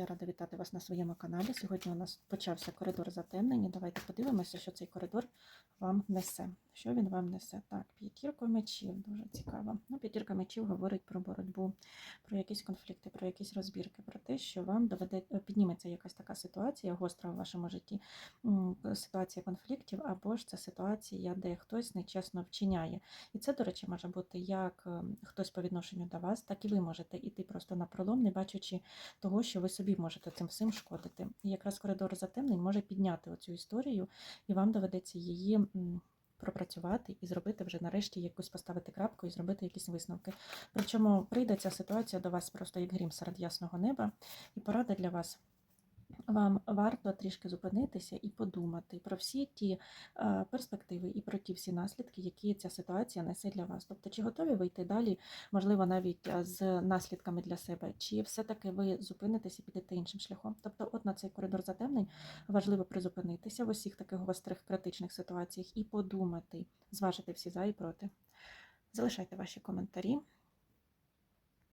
Я рада вітати вас на своєму каналі. Сьогодні у нас почався коридор затемнення. Давайте подивимося, що цей коридор вам несе. Що він вам несе? Так, п'ятірка мечів, дуже цікаво. Ну, п'ятірка мечів говорить про боротьбу, про якісь конфлікти, про якісь розбірки, про те, що вам доведе підніметься якась така ситуація гостра в вашому житті, ситуація конфліктів, або ж це ситуація, де хтось нечесно вчиняє. І це, до речі, може бути як е, хтось по відношенню до вас, так і ви можете іти просто на пролом, не бачачи того, що ви собі можете цим всім шкодити. І якраз коридор затемнень може підняти оцю історію, і вам доведеться її пропрацювати і зробити вже нарешті якусь поставити крапку і зробити якісь висновки. Причому прийде ця ситуація до вас просто як грім серед ясного неба, і порада для вас. Вам варто трішки зупинитися і подумати про всі ті е, перспективи і про ті всі наслідки, які ця ситуація несе для вас. Тобто, чи готові ви йти далі, можливо, навіть е, з наслідками для себе, чи все-таки ви зупинитесь і підете іншим шляхом. Тобто, от на цей коридор затемнень важливо призупинитися в усіх таких гострих критичних ситуаціях і подумати, зважити всі за і проти. Залишайте ваші коментарі.